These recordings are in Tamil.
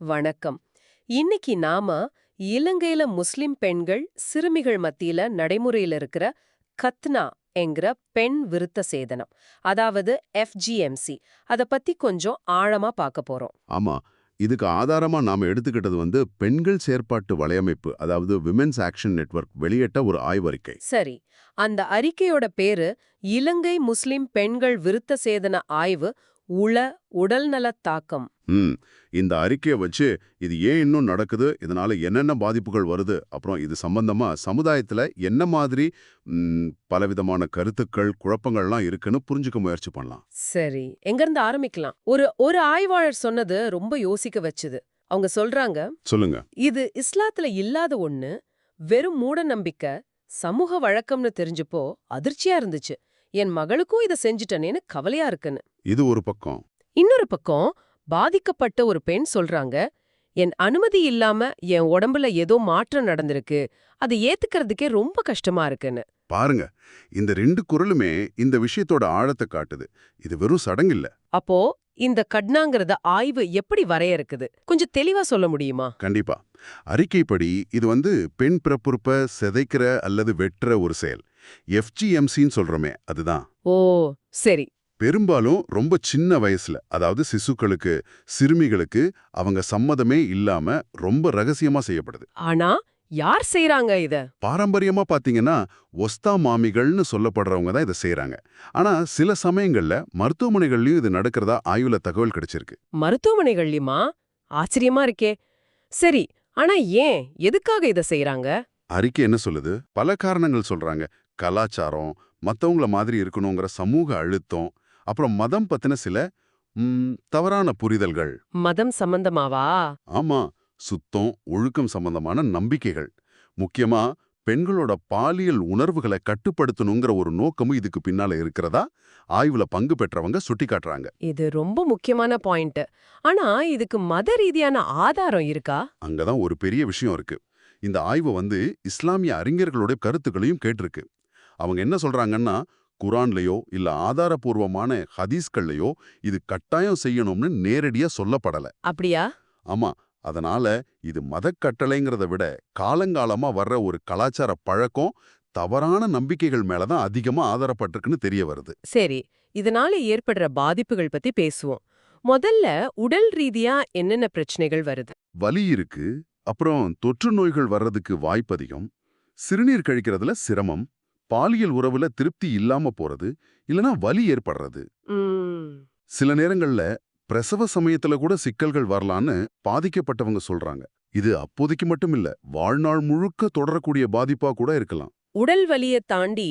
வணக்கம். இன்னைக்கு நாம இலங்கையில முஸ்லிம் பெண்கள் சிறுமிகள் மத்தியில நடைமுறையில இருக்கிற கத்னா என்கிற பெண் விருத்த சேதனம் அதாவது எஃப்ஜிஎம்சி அத பத்தி கொஞ்சம் ஆழமா பார்க்க போறோம். ஆமா இதுக்கு ஆதாரமா நாம எடுத்துக்கிட்டது வந்து பெண்கள் செயற்பாட்டு வலையமைப்பு அதாவது விமென்ஸ் ஆக்ஷன் நெட்வொர்க் வெளியிட்ட ஒரு ஆய்வறிக்கை. சரி அந்த அறிக்கையோட பேரு இலங்கை முஸ்லிம் பெண்கள் விருத்த சேதன ஆய்வு உள உடல்நலத் தாக்கம். இந்த அறிக்கையை வச்சு இது ஏன் இன்னும் நடக்குது? இதனால என்னென்ன பாதிப்புகள் வருது? அப்புறம் இது சம்பந்தமா சமுதாயத்துல என்ன மாதிரி பலவிதமான கருத்துக்கள் குழப்பங்கள்லாம் இருக்குன்னு புரிஞ்சுக்க முயற்சி பண்ணலாம். சரி. எங்கிருந்து ஆரம்பிக்கலாம்? ஒரு ஒரு ஆய்வாளர் சொன்னது ரொம்ப யோசிக்க வச்சுது. அவங்க சொல்றாங்க சொல்லுங்க. இது இஸ்லாத்துல இல்லாத ஒண்ணு வெறும் மூட நம்பிக்கை சமூக வழக்கம்னு தெரிஞ்சப்போ அதிர்ச்சியா இருந்துச்சு. என் மகளுக்கும் இத செஞ்சுட்டனேன்னு கவலையா இருக்குன்னு. இது ஒரு பக்கம். இன்னொரு பக்கம் பாதிக்கப்பட்ட ஒரு பெண் சொல்றாங்க என் அனுமதி இல்லாம என் உடம்புல ஏதோ மாற்றம் நடந்திருக்கு அதை ஏத்துக்கிறதுக்கே ரொம்ப கஷ்டமா இருக்குன்னு. பாருங்க இந்த ரெண்டு குரலுமே இந்த விஷயத்தோட ஆழத்தை காட்டுது. இது வெறும் சடங்கில்ல. அப்போ இந்த கட்னாங்கிறத ஆய்வு எப்படி வரையறுக்குது? கொஞ்சம் தெளிவா சொல்ல முடியுமா? கண்டிப்பா. அறிக்கைப்படி இது வந்து பெண் பிறப்புறுப்ப சிதைக்கிற அல்லது வெட்டுற ஒரு செயல். எஃப்ஜிஎம்சின்னு சொல்றோமே அதுதான். ஓ சரி. பெரும்பாலும் ரொம்ப சின்ன வயசுல அதாவது சிசுக்களுக்கு சிறுமிகளுக்கு அவங்க சம்மதமே இல்லாம ரொம்ப ரகசியமா செய்யப்படுது. ஆனா யார் செய்றாங்க இத? பாரம்பரியமா பாத்தீங்கன்னா ஒஸ்தா மாமிகள்னு சொல்லப்படுறவங்க தான் இதை செய்றாங்க. ஆனா சில சமயங்கள்ல மருத்துவமனைகள்லயும் இது நடக்கிறதா ஆய்வுல தகவல் கிடைச்சிருக்கு. மருத்துவமனைகள்லயுமா? ஆச்சரியமா இருக்கே. சரி ஆனா ஏன் எதுக்காக இத செய்றாங்க? அறிக்கை என்ன சொல்லுது? பல காரணங்கள் சொல்றாங்க. கலாச்சாரம் மத்தவங்கள மாதிரி இருக்கணுங்கிற சமூக அழுத்தம் அப்புறம் மதம் பத்தின சில தவறான புரிதல்கள். மதம் சம்பந்தமாவா? ஆமா சுத்தம் ஒழுக்கம் சம்பந்தமான நம்பிக்கைகள். முக்கியமா பெண்களோட பாலியல் உணர்வுகளை கட்டுப்படுத்தணுங்கிற ஒரு நோக்கமும் இதுக்கு பின்னால இருக்கிறதா? ஆய்வுல பங்கு பெற்றவங்க சுட்டிக்காட்டுறாங்க. இது ரொம்ப முக்கியமான பாயிண்ட். ஆனா இதுக்கு மத ரீதியான ஆதாரம் இருக்கா? அங்கதான் ஒரு பெரிய விஷயம் இருக்கு. இந்த ஆய்வு வந்து இஸ்லாமிய அறிஞர்களோட கருத்துக்களையும் கேட்டிருக்கு. அவங்க என்ன சொல்றாங்கன்னா குரான்லயோ இல்ல ஆதாரபூர்வமான ஹதீஸ்கள்லயோ இது கட்டாயம் செய்யணும்னு நேரடியா சொல்லப்படல. அப்படியா? ஆமா அதனால இது மதக்கட்டளைங்கிறத விட காலங்காலமா வர்ற ஒரு கலாச்சார பழக்கம் தவறான நம்பிக்கைகள் மேலதான் அதிகமா ஆதாரப்பட்டிருக்குன்னு தெரிய வருது. சரி இதனால ஏற்படுற பாதிப்புகள் பத்தி பேசுவோம். முதல்ல உடல் ரீதியா என்னென்ன பிரச்சனைகள் வருது? வலி இருக்கு அப்புறம் தொற்று நோய்கள் வர்றதுக்கு வாய்ப்பதிகம் சிறுநீர் கழிக்கிறதுல சிரமம் பாலியல் உறவுல திருப்தி இல்லாம போறது இல்லனா வலி ஏற்படுறது. சில நேரங்கள்ல பிரசவ சமயத்துல கூட சிக்கல்கள் வரலான்னு பாதிக்கப்பட்டவங்க சொல்றாங்க. இது அப்போதைக்கு மட்டும் இல்ல வாழ்நாள் முழுக்க தொடரக்கூடிய பாதிப்பா கூட இருக்கலாம். உடல் வலிய தாண்டி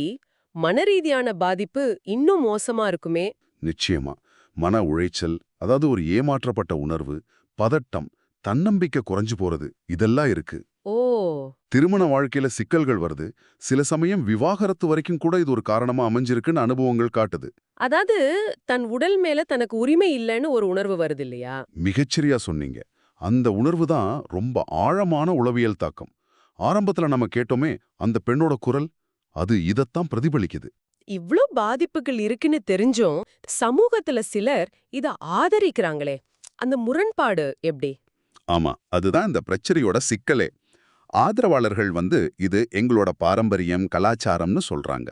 மனரீதியான பாதிப்பு இன்னும் மோசமா இருக்குமே? நிச்சயமா. மன உளைச்சல் அதாவது ஒரு ஏமாற்றப்பட்ட உணர்வு பதட்டம் தன்னம்பிக்கை குறைஞ்சு போறது இதெல்லாம் இருக்கு. திருமண வாழ்க்கையில சிக்கல்கள் வருது. சில சமயம் விவாகரத்து வரைக்கும் கூட இது ஒரு காரணமா அமைஞ்சிருக்குன்னு அனுபவங்கள் காட்டுது. அதாவது தன் உடல் மேல தனக்கு உரிமை இல்லைன்னு ஒரு உணர்வு வருது இல்லையா? மிகச்சரியா சொன்னீங்க. அந்த உணர்வு தான் ரொம்ப ஆழமான உளவியல் தாக்கம். ஆரம்பத்துல நம்ம கேட்டோமே அந்த பெண்ணோட குரல் அது இதத்தான் பிரதிபலிக்குது. இவ்ளோ பாதிப்புகள் இருக்குன்னு தெரிஞ்சும் சமூகத்துல சிலர் இத ஆதரிக்கிறாங்களே. அந்த முரண்பாடு எப்படி? ஆமா அதுதான் இந்த பிரச்சனையோட சிக்கலே. ஆதரவாளர்கள் வந்து இது எங்களோட பாரம்பரியம் கலாச்சாரம்னு சொல்றாங்க.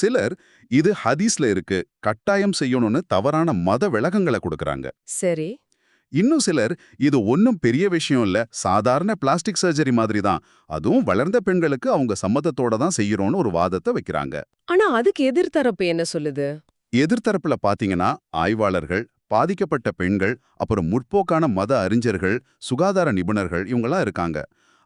சிலர் இது ஹதீஸ்ல இருக்கு கட்டாயம் செய்யணும்னு தவறான மத விளக்கங்களை கொடுக்கறாங்க. சரி. இன்னும் சிலர் இது ஒன்றும் பெரிய விஷயம் இல்ல சாதாரண பிளாஸ்டிக் சர்ஜரி மாதிரி தான். அதுவும் வளர்ந்த பெண்களுக்கு அவங்க சம்மதத்தோட தான் செய்யறோம்னு ஒரு வாதத்தை வைக்கிறாங்க. ஆனா அதுக்கு எதிர்த்தரப்பு என்ன சொல்லுது? எதிர்த்தரப்புல பாத்தீங்கன்னா ஆய்வாளர்கள் பாதிக்கப்பட்ட பெண்கள் அப்புறம் முற்போக்கான மத அறிஞர்கள் சுகாதார நிபுணர்கள் இவங்கெல்லாம் இருக்காங்க.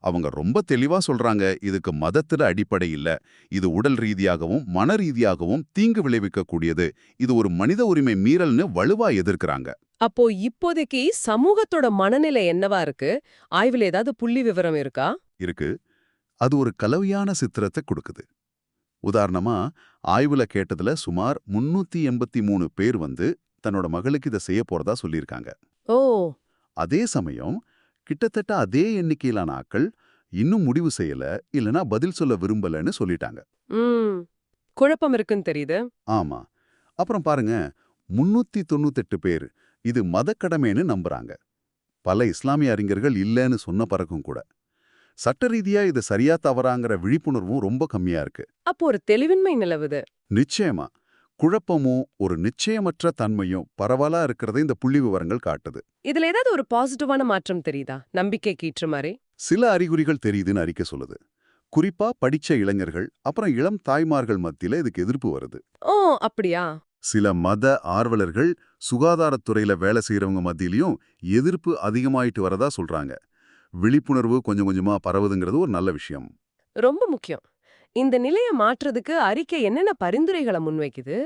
அவங்க ரொம்ப தெளிவா சொல்றாங்க. இதுக்கு மதத்துல அடிப்படை இல்ல. இது உடல் ரீதியாகவும் மன ரீதியாகவும் தீங்கு விளைவிக்கக்கூடியது. இது ஒரு மனித உரிமை மீறல்னு வலுவா எதிர்க்கிறாங்க. அப்போ இப்போதைக்கு சமூகத்தோட மனநிலை என்னவா இருக்கு? ஆய்வுல ஏதாவது புள்ளி விவரம் இருக்கா? இருக்கு. அது ஒரு கலவையான சித்திரத்தை கொடுக்குது. உதாரணமா ஆய்வுல கேட்டதுல சுமார் முன்னூத்தி எண்பத்தி மூணு பேர் வந்து தன்னோட மகளுக்கு இதை செய்ய போறதா சொல்லியிருக்காங்க. ஓ! அதே சமயம் கிட்டத்தட்ட அதே எண்ணிக்கையிலான ஆட்கள் இன்னும் முடிவு செய்யல இல்லனா பதில் சொல்ல விரும்பலன்னு சொல்லிட்டாங்க. குழப்பம் இருக்குன்னு தெரியுது. ஆமா. அப்புறம் பாருங்க முன்னூத்தி தொண்ணூத்தெட்டு பேர் இது மதக்கடமைன்னு நம்புறாங்க. பல இஸ்லாமிய அறிஞர்கள் இல்லைன்னு சொன்ன பறக்கும் கூட. சட்ட ரீதியா இது சரியா தவறாங்கிற விழிப்புணர்வும் ரொம்ப கம்மியா இருக்கு. அப்போ ஒரு தெளிவின்மை நிலவுது. நிச்சயமா. குழப்பமும் ஒரு நிச்சயமற்ற தன்மையும் பரவலா இருக்கிறதை இந்த புள்ளி விவரங்கள் காட்டுது. இதுல ஏதாவது ஒரு பாசிட்டிவான மாற்றம் தெரியுதா? நம்பிக்கை கீற்ற மாதிரி. சில அறிகுறிகள் தெரியுதுன்னு அறிக்கை சொல்லுது. குறிப்பா படிச்ச இளைஞர்கள் அப்புறம் இளம் தாய்மார்கள் மத்தியில இதுக்கு எதிர்ப்பு வருது. ஓ அப்படியா? சில மத ஆர்வலர்கள் சுகாதாரத்துறையில வேலை செய்யறவங்க மத்தியிலயும் எதிர்ப்பு அதிகமாயிட்டு வரதா சொல்றாங்க. விழிப்புணர்வு கொஞ்சம் கொஞ்சமா பரவுதுங்கிறது ஒரு நல்ல விஷயம். ரொம்ப முக்கியம். இந்த நிலையை மாற்றுறதுக்கு அறிக்கை என்னென்ன பரிந்துரைகளை முன்வைக்குது?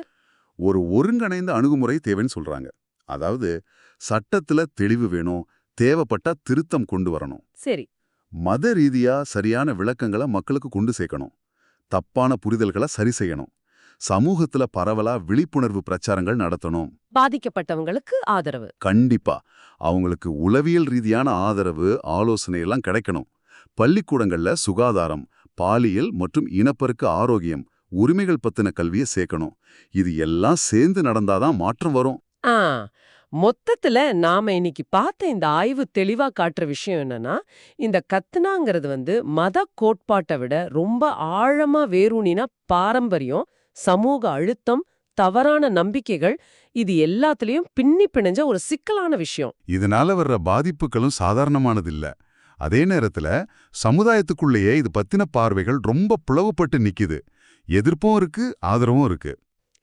ஒரு ஒருங்கிணைந்த அணுகுமுறை தேவைன்னு சொல்றாங்க. அதாவது சட்டத்துல தெளிவு வேணும் தேவைப்பட்டா திருத்தம் கொண்டு வரணும். சரி. மத ரீதியா சரியான விளக்கங்களை மக்களுக்கு கொண்டு சேர்க்கணும். தப்பான புரிதல்களை சரி செய்யணும். சமூகத்துல பரவலா விழிப்புணர்வு பிரச்சாரங்கள் நடத்தணும். பாதிக்கப்பட்டவங்களுக்கு ஆதரவு. கண்டிப்பா. அவங்களுக்கு உளவியல் ரீதியான ஆதரவு ஆலோசனை எல்லாம் கிடைக்கணும். பள்ளிக்கூடங்கள்ல சுகாதாரம் பாலியல் மற்றும் இனப்பெருக்க ஆரோக்கியம் உரிமைகள் பத்தின கல்வியை சேர்க்கணும். இது எல்லாம் சேர்ந்து நடந்தாதான் மாற்றம் வரும். ஆ மொத்தத்துல நாம இன்னைக்கு பார்த்த இந்த ஆய்வு தெளிவா காட்டுற விஷயம் என்னன்னா இந்த கத்துனாங்கிறது வந்து மத கோட்பாட்டை விட ரொம்ப ஆழமா வேரூனின பாரம்பரியம் சமூக அழுத்தம் தவறான நம்பிக்கைகள் இது எல்லாத்துலயும் பின்னி பிணைஞ்ச ஒரு சிக்கலான விஷயம். இதனால வர்ற பாதிப்புகளும் சாதாரணமானதில்ல. அதே நேரத்துல சமுதாயத்துக்குள்ளேயே இது பத்தின பார்வைகள் ரொம்ப பிளவுபட்டு நிக்குது. எதிர்ப்பும் இருக்கு ஆதரவும் இருக்கு.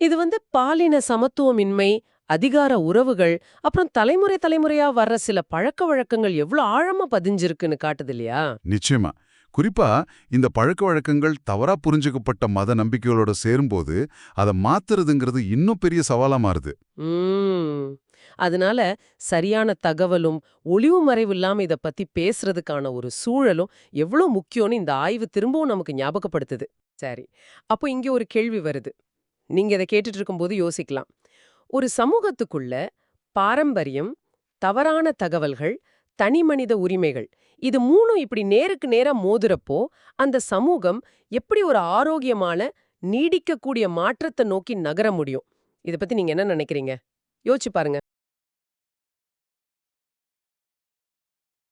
இது வந்து பாலின சமத்துவமின்மை அதிகார உறவுகள் அப்புறம் தலைமுறை தலைமுறையா வர்ற சில பழக்க வழக்கங்கள் எவ்வளவு ஆழமா பதிஞ்சிருக்குன்னு காட்டுது இல்லையா? நிச்சயமா. குறிப்பா இந்த பழக்க வழக்கங்கள் தவறா புரிஞ்சுக்கப்பட்ட மத நம்பிக்கைகளோட சேரும்போது அதை மாத்துறதுங்கிறது இன்னும் பெரிய சவாலா மாறுது. அதனால சரியான தகவலும் ஒளிவு மறைவு இல்லாம இத பத்தி பேசுறதுக்கான ஒரு சூழலும் எவ்வளவு முக்கியம்னு இந்த ஆய்வு திரும்பவும் நமக்கு ஞாபகப்படுத்துது. சரி அப்போ இங்க ஒரு கேள்வி வருது. நீங்க இதை கேட்டுட்டு இருக்கும்போது யோசிக்கலாம். ஒரு சமூகத்துக்குள்ள பாரம்பரியம் தவறான தகவல்கள் தனிமனித உரிமைகள் இது மூணும் இப்படி நேருக்கு நேரா மோதுறப்போ அந்த சமூகம் எப்படி ஒரு ஆரோக்கியமான நீடிக்கக்கூடிய மாற்றத்தை நோக்கி நகர முடியும்? இத பத்தி நீங்க என்ன நினைக்கிறீங்க? யோசிச்சு பாருங்க.